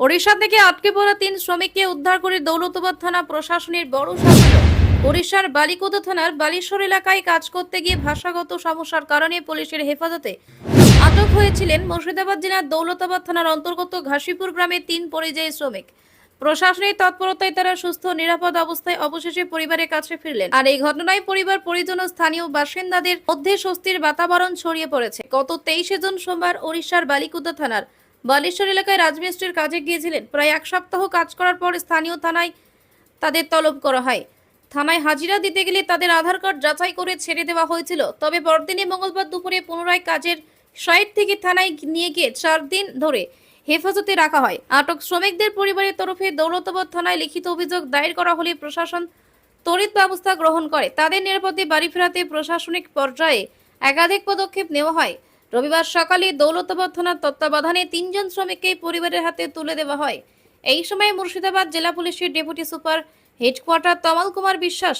ওড়িশা থেকে আটকে পড়া তিন শ্রমিককে উদ্ধার করে দৌলতাবাদ থানা প্রশাসনের বড় সাফল্য। ওড়িশার বালিকোদা থানার বালিশ্বর এলাকায় কাজ করতে গিয়ে ভাষাগত সমস্যার কারণে পুলিশের হেফাজতে আটক হয়েছিলেন মুর্শিদাবাদ জেলার দৌলতাবাদ থানার অন্তর্গত ঘাসিপুর গ্রামে তিন পরিযায়ী শ্রমিক। প্রশাসনের তৎপরতায় তারা সুস্থ নিরাপদ অবস্থায় অবশেষে পরিবারের কাছে ফিরলেন। আর এই ঘটনায় পরিবার, পরিজন ও স্থানীয় বাসিন্দাদের মধ্যে স্বস্তির বাতাবরণ ছড়িয়ে পড়েছে। গত তেইশে জুন সোমবার ওড়িশার বালিকুদা থানার বালেশ্বর এলাকায় রাজমিস্ত্রির কাজে গিয়েছিলেন। প্রায় এক সপ্তাহ কাজ করার পর স্থানীয় থানায় তাদের তলব করা হয়। থানায় হাজিরা দিতে গেলে তাদের আধার কার্ড যাচাই করে ছেড়ে দেওয়া হয়েছিল। তবে পরদিনে মঙ্গলবার দুপুরে পুনরায় কাজের সাইট থেকে থানায় নিয়ে গিয়ে চার দিন ধরে হেফাজতে রাখা হয়। আটক শ্রমিকদের পরিবারের তরফে দৌলতাবাদ থানায় লিখিত অভিযোগ দায়ের করা হলে প্রশাসন তড়িৎ ব্যবস্থা গ্রহণ করে। তাদের নিরাপদে বাড়ি ফেরাতে প্রশাসনিক পর্যায়ে একাধিক পদক্ষেপ নেওয়া হয়। রবিবার সকালে দৌলতাবাদ থানার তত্ত্বাবধানে তিনজন শ্রমিককে পরিবারের হাতে তুলে দেওয়া হয়। এই সময় মুর্শিদাবাদ জেলা পুলিশের deputy super headquarter Tamal Kumar Biswas,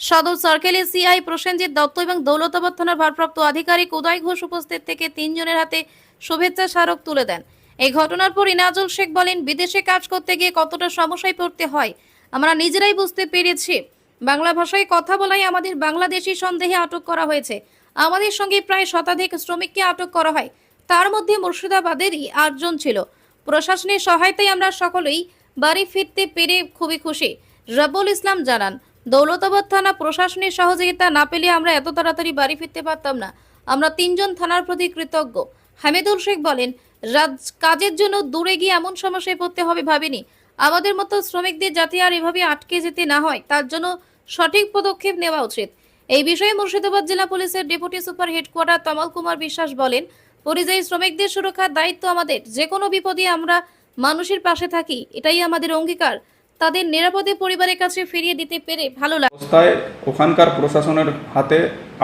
সদর সার্কেলে সিআই প্রসেনজিৎ দত্ত এবং দৌলতাবাদ থানার ভারপ্রাপ্ত আধিকারিক উদয় ঘোষ উপস্থিত থেকে তিনজনের হাতে শুভেচ্ছা স্মারক তুলে দেন। এই ঘটনার পর ইনাজুল শেখ বলেন, বিদেশে কাজ করতে গিয়ে কতটা সমস্যায় পড়তে হয়, আমরা নিজেরাই বুঝতে পেরেছি। বাংলা ভাষায় কথা বলাই আমাদের বাংলাদেশি সন্দেহে আটক করা হয়েছে। আমাদের সঙ্গে প্রায় শতাধিক শ্রমিককে আটক করা হয়। তার মধ্যে মুর্শিদাবাদেরই আটজন ছিল। প্রশাসনের সহায়তায় আমরা সকলেই বাড়ি ফিরতে পেরে খুবই খুশি। রাবুল ইসলাম জানান, দৌলতাবাদ থানা প্রশাসনের সহযোগিতা না পেলে আমরা এত তাড়াতাড়ি বাড়ি ফিরতে পারতাম না। আমরা তিনজন থানার প্রতি কৃতজ্ঞ। হামিদুল শেখ বলেন, রাজ, কাজের জন্য দূরে গিয়ে এমন সমস্যায় পড়তে হবে ভাবিনি। আমাদের মতো শ্রমিকদের যাতে আর এভাবে আটকে যেতে না হয়, তার জন্য সঠিক পদক্ষেপ নেওয়া উচিত। এই বিষয়ে মুর্শিদাবাদ জেলা পুলিশের deputy super headquarter Tamal Kumar Biswas বলেন, পরিযায়ী শ্রমিকদের সুরক্ষার দায়িত্ব আমাদের। যে কোনো বিপদে আমরা মানুষের পাশে থাকি, এটাই আমাদের অঙ্গীকার। তাদের নিরাপদে পরিবারের কাছে ফিরিয়ে দিতে পেরে ভালো লাগে অবস্থায় ওখানকার প্রশাসনের হাতে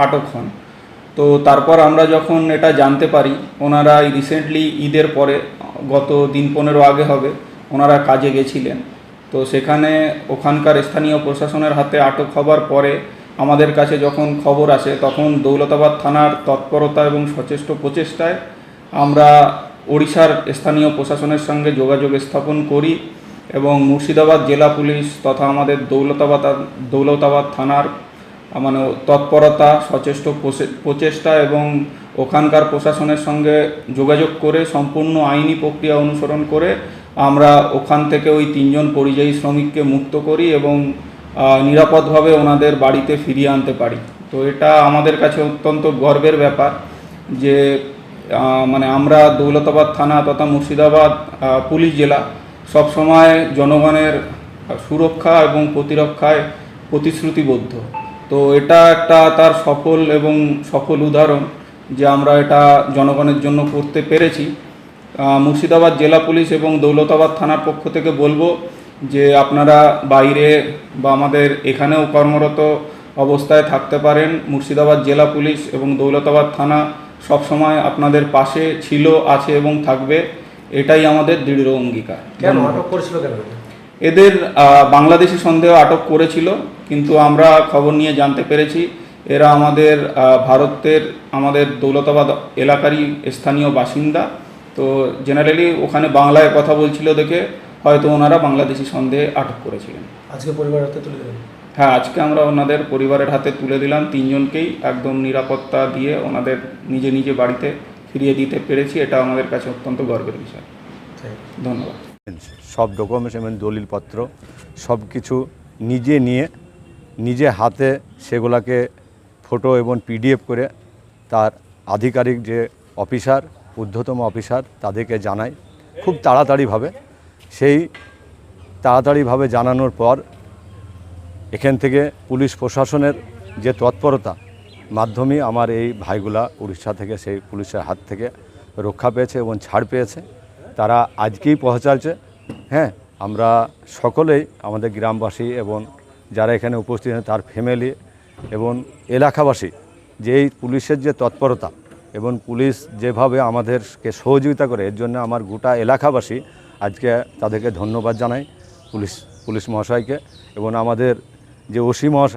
আটক হন। তো তারপর আমরা যখন এটা জানতে পারি, ওনারা রিসেন্টলি ঈদের পরে, গত দিন পনেরো আগে হবে, ওনারা কাজে গেছিলেন। তো সেখানে ওখানকার স্থানীয় প্রশাসনের হাতে আটক হবার পরে আমাদের কাছে যখন খবর আসে, তখন দৌলতাবাদ থানার তৎপরতা এবং সচেষ্ট প্রচেষ্টায় আমরা ওড়িশার স্থানীয় প্রশাসনের সঙ্গে যোগাযোগ স্থাপন করি এবং মুর্শিদাবাদ জেলা পুলিশ তথা আমাদের দৌলতাবাদ দৌলতাবাদ থানার মানে তৎপরতা, সচেষ্ট প্রচেষ্টা এবং ওখানকার প্রশাসনের সঙ্গে যোগাযোগ করে সম্পূর্ণ আইনি প্রক্রিয়া অনুসরণ করে আমরা ওখান থেকে ওই তিনজন পরিযায়ী শ্রমিককে মুক্ত করি এবং নিরাপদভাবে ওনাদের বাড়িতে ফিরিয়ে আনতে পারি। তো এটা আমাদের কাছে অত্যন্ত গর্বের ব্যাপার যে মানে আমরা দৌলতাবাদ থানা তথা মুর্শিদাবাদ পুলিশ জেলা সবসময় জনগণের সুরক্ষা এবং প্রতিরক্ষায় প্রতিশ্রুতিবদ্ধ। তো এটা একটা তার সফল এবং সফল উদাহরণ যে আমরা এটা জনগণের জন্য করতে পেরেছি। মুর্শিদাবাদ জেলা পুলিশ এবং দৌলতাবাদ থানার পক্ষ থেকে বলব যে আপনারা বাইরে বা আমাদের এখানেও কর্মরত অবস্থায় থাকতে পারেন। মুর্শিদাবাদ জেলা পুলিশ এবং দৌলতাবাদ থানা সবসময় আপনাদের পাশে ছিল আছে এবং থাকবে। এটাই আমাদের দৃঢ় অঙ্গীকার। কেন? আটক করেছিল এদের? বাংলাদেশি সন্দেহ আটক করেছিল কিন্তু আমরা খবর নিয়ে জানতে পেরেছি। এরা আমাদের ভারতের আমাদের দৌলতাবাদ এলাকারই স্থানীয় বাসিন্দা। তো জেনারেলি ওখানে বাংলায় কথা বলছিল দেখে হয়তো ওনারা বাংলাদেশি সন্দেহে আটক করেছিলেন। আজকে পরিবারের হাতে তুলে দেবেন হ্যাঁ আজকে আমরা ওনাদের পরিবারের হাতে তুলে দিলাম। তিনজনকেই একদম নিরাপত্তা দিয়ে ওনাদের নিজে নিজে বাড়িতে ফিরিয়ে দিতে পেরেছি। এটা আমাদের কাছে অত্যন্ত গর্বের বিষয়। ধন্যবাদ। সব ডকুমেন্টস এবং দলিলপত্র সব কিছু নিজে নিয়ে নিজে হাতে সেগুলাকে ফটো এবং পিডিএফ করে তার আধিকারিক যে অফিসার ঊর্ধ্বতম অফিসার তাদেরকে জানায় খুব তাড়াতাড়িভাবে সেই তাড়াতাড়িভাবে জানানোর পর এখান থেকে পুলিশ প্রশাসনের যে তৎপরতা মাধ্যমে আমার এই ভাইগুলা উড়িষ্যা থেকে, সেই পুলিশের হাত থেকে রক্ষা পেয়েছে এবং ছাড় পেয়েছে। তারা আজকেই পৌঁছাচ্ছে। হ্যাঁ আমরা সকলেই আমাদের গ্রামবাসী এবং যারা এখানে উপস্থিত তার ফ্যামিলি এবং এলাকাবাসী যে এই পুলিশের যে তৎপরতা এবং পুলিশ যেভাবে আমাদেরকে সহযোগিতা করে, এর জন্য আমার গোটা এলাকাবাসী আজকে তাদেরকে ধন্যবাদ জানাই পুলিশ পুলিশ মহাশয়কে এবং আমাদের যে ওসি মহাশয়